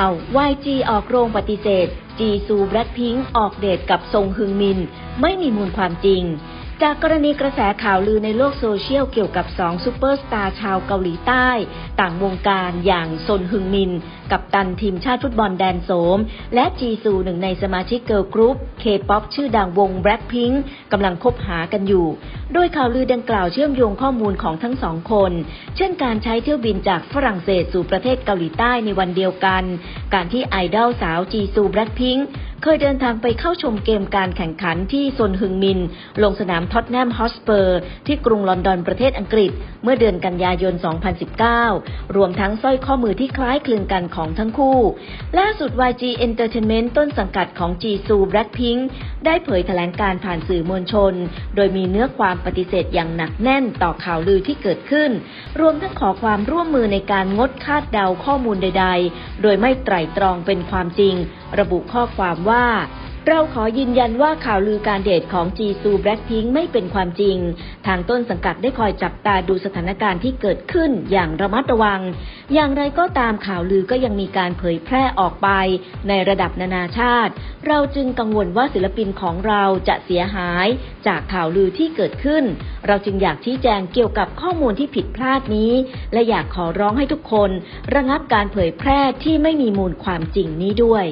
าว YG ออกโรงปฏิเสธ จีซูแบล็คพิงค์ออกเดทกับซงฮึงมิน ไม่มีมูลความจริง จากกรณีกระแสข่าวลือในโลกโซเชียลเกี่ยวกับสองซูเปอร์สตาร์ชาวเกาหลีใต้ ต่างวงการอย่างซนฮึงมิน กับตันทีมชาติฟุตบอลแดนโสม และจีซูหนึ่งในสมาชิกเกิร์ลกรุ๊ปเคป๊อปชื่อดังวงแบล็คพิงค์กำลังคบหากันอยู่ โดยข่าวลือดังกล่าวเชื่อมโยงข้อมูลของทั้งสองคน เช่นการใช้เที่ยวบินจากฝรั่งเศสสู่ประเทศเกาหลีใต้ในวันเดียวกัน การที่ไอดอลสาวจีซูแบล็คพิงค์เคยเดินทางไปเข้าชมเกมการแข่งขันที่ซนฮึงมิน ลงสนามท็อตแนมฮอสเปอร์ ที่กรุงลอนดอนประเทศอังกฤษ เมื่อเดือนกันยายน 2019 รวมทั้งสร้อยข้อมือที่คล้ายคลึงกันของทั้งคู่ ล่าสุด YG Entertainment ต้นสังกัดของจีซูแบล็คพิงค์ได้เผยแถลงการผ่านสื่อมวลชน โดยมีเนื้อความปฏิเสธอย่างหนักแน่นต่อข่าวลือที่เกิดขึ้น รวมทั้งขอความร่วมมือในการงดคาดเดาข้อมูลใด ๆ โดยไม่ไตร่ตรองเป็นความจริง ระบุข้อความว่าเราขอยืนยันว่าข่าวลือการเดทของจีซูแบล็คพิงไม่เป็นความจริง ทางต้นสังกัดได้คอยจับตาดูสถานการณ์ที่เกิดขึ้นอย่างระมัดระวัง อย่างไรก็ตามข่าวลือก็ยังมีการเผยแพร่ออกไป ในระดับนานาชาติ เราจึงกังวลว่าศิลปินของเราจะเสียหาย จากข่าวลือที่เกิดขึ้น เราจึงอยากชี้แจงเกี่ยวกับข้อมูลที่ผิดพลาดนี้ และอยากขอร้องให้ทุกคน ระงับการเผยแพร่ที่ไม่มีมูลความจริงนี้ด้วย